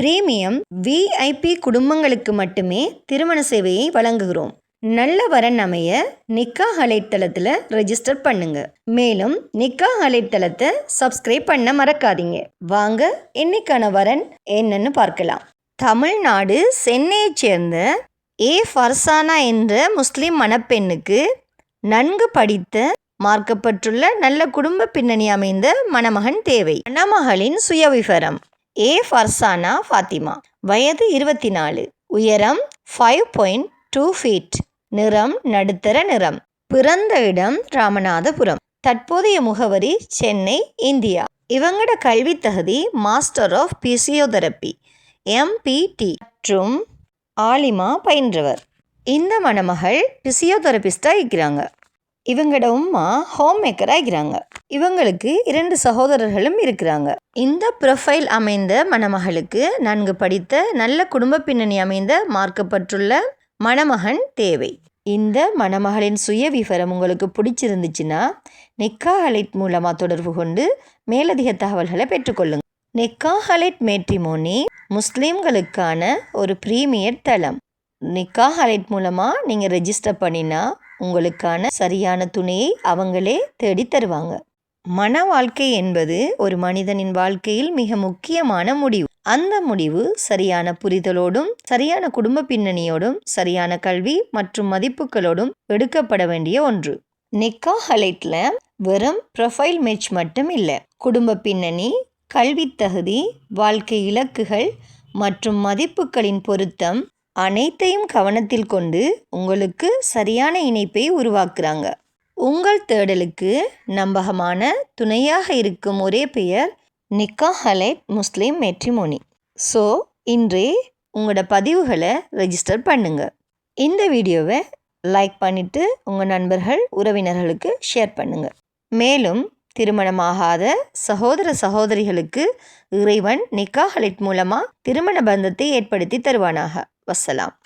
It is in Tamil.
பிரீமியம் விஐபி குடும்பங்களுக்கு மட்டுமே திருமண சேவையை வழங்குகிறோம். நல்ல வரன் அமைய நிக்கா அலைத்தளத்தில் ரெஜிஸ்டர் பண்ணுங்க. மேலும் நிக்கா அலைத்தளத்தை சப்ஸ்கிரைப் பண்ண மறக்காதீங்க. வாங்க இன்னைக்கான வரன் என்னன்னு பார்க்கலாம். தமிழ்நாடு சென்னையைச் சேர்ந்த ஏ ஃபர்சானா என்ற முஸ்லிம் மணப்பெண்ணுக்கு நன்கு படித்த மார்க்கப்பட்டுள்ள நல்ல குடும்ப பின்னணி அமைந்த மணமகன் தேவை. மணமகளின் சுயவிவரம். ஏ ஃபர்சானா ஃபாத்திமா. வயது இருபத்தி நாலு உயரம் ஃபைவ் பாயிண்ட் டூ ஃபீட் நிறம் நடுத்தர நிறம். பிறந்த இடம் ராமநாதபுரம். தற்போதைய முகவரி சென்னை இந்தியா. இவங்களோட கல்வி தகுதி மாஸ்டர் ஆஃப் பிசியோதெரப்பி எம்பிடி மற்றும் ஆலிமா பயின்றவர். இந்த மணமகள் பிசியோதெரபிஸ்டாக இருக்கிறாங்க இவங்களோட உம்மா ஹோம் மேக்கராக இருக்கிறாங்க இவங்களுக்கு இரண்டு சகோதரர்களும் இருக்கிறாங்க. இந்த ப்ரொஃபைல் அமைந்த மணமகளுக்கு நன்கு படித்த நல்ல குடும்ப பின்னணி அமைந்த மார்க்கப்பட்டுள்ள மணமகன் தேவை. இந்த மணமகளின் சுய விவரம் உங்களுக்கு பிடிச்சிருந்துச்சுன்னா நெக்கா ஹலைட் மூலமாக தொடர்பு கொண்டு மேலதிக தகவல்களை பெற்றுக்கொள்ளுங்க நெக்கா ஹலைட் மேட்ரிமோனி முஸ்லீம்களுக்கான ஒரு ப்ரீமியர் தளம். நிக்கா ஹலைட் மூலமாக நீங்கள் ரெஜிஸ்டர் பண்ணினா உங்களுக்கான சரியான துணையை அவங்களே தேடி தருவாங்க. மன வாழ்க்கை என்பது ஒரு மனிதனின் வாழ்க்கையில் மிக முக்கியமான முடிவு. அந்த முடிவு சரியான புரிதலோடும் சரியான குடும்ப பின்னணியோடும் சரியான கல்வி மற்றும் மதிப்புகளோடும் எடுக்கப்பட வேண்டிய ஒன்று. நிக்கா ஹலைட்ல வெறும் ப்ரொஃபைல் மேட்ச் மட்டும் இல்லை. குடும்ப பின்னணி கல்வி தகுதி வாழ்க்கை இலக்குகள் மற்றும் மதிப்புகளின் பொருத்தம் அனைத்தையும் கவனத்தில் கொண்டு உங்களுக்கு சரியான இணைப்பை உருவாக்குறாங்க. உங்கள் தேடலுக்கு நம்பகமான துணையாக இருக்கும் ஒரே பெயர் நிக்கா ஹலைப் முஸ்லீம் மெட்ரிமோனி. ஸோ இன்றே உங்களோட பதிவுகளை ரெஜிஸ்டர் பண்ணுங்கள் இந்த வீடியோவை லைக் பண்ணிவிட்டு உங்கள் நண்பர்கள் உறவினர்களுக்கு ஷேர் பண்ணுங்கள் மேலும் திருமணமாகாத சகோதர சகோதரிகளுக்கு இறைவன் நிக்கா ஹலிட் மூலமாக திருமண பந்தத்தை ஏற்படுத்தி தருவானாக. வசலாம்